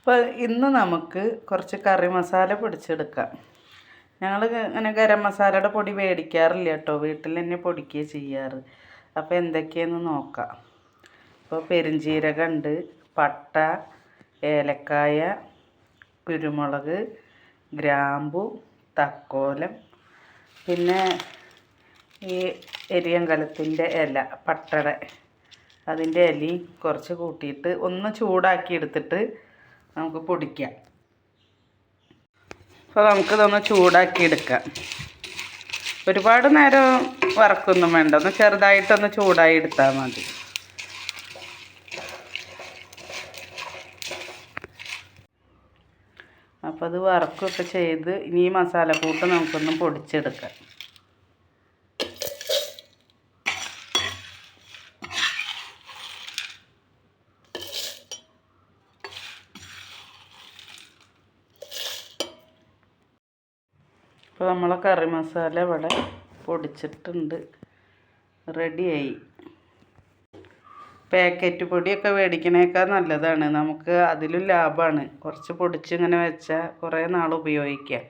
അപ്പോൾ ഇന്ന് നമുക്ക് കുറച്ച് കറി മസാല പൊടിച്ചെടുക്കാം. ഞങ്ങൾ ഇങ്ങനെ ഗരം മസാലയുടെ പൊടി മേടിക്കാറില്ല കേട്ടോ. വീട്ടിൽ തന്നെ പൊടിക്കുക ചെയ്യാറ്. അപ്പോൾ എന്തൊക്കെയെന്ന് നോക്കാം. ഇപ്പോൾ പെരുംജീരകമുണ്ട് പട്ട ഏലക്കായ കുരുമുളക് ഗ്രാമ്പു തക്കോലം പിന്നെ ഈ എരിയങ്കലത്തിന്റെ ഇല പട്ടട. അതിന്റെ ഇലയും കുറച്ച് കൂട്ടിയിട്ട് ഒന്ന് ചൂടാക്കി എടുത്തിട്ട് നമുക്ക് പൊടിക്കാം. അപ്പോൾ നമുക്കിതൊന്ന് ചൂടാക്കി എടുക്കാം ഒരുപാട് നേരം വറക്കൊന്നും വേണ്ട. ഒന്ന് ചെറുതായിട്ടൊന്ന് ചൂടായി എടുത്താൽ മതി. അപ്പോൾ അത് വറക്കൊക്കെ ചെയ്ത് ഇനി ഈ മസാലക്കൂട്ട് നമുക്കൊന്ന് പൊടിച്ചെടുക്കാം. ഇപ്പോൾ നമ്മളെ കറി മസാല ഇവിടെ പൊടിച്ചിട്ടുണ്ട്. റെഡിയായി പാക്കറ്റ് പൊടിയൊക്കെ മേടിക്കണേക്കാൾ നല്ലതാണ്. നമുക്ക് അതിലും ലാഭമാണ് കുറച്ച് പൊടിച്ചിങ്ങനെ വെച്ചാൽ കുറേ നാൾ ഉപയോഗിക്കാം.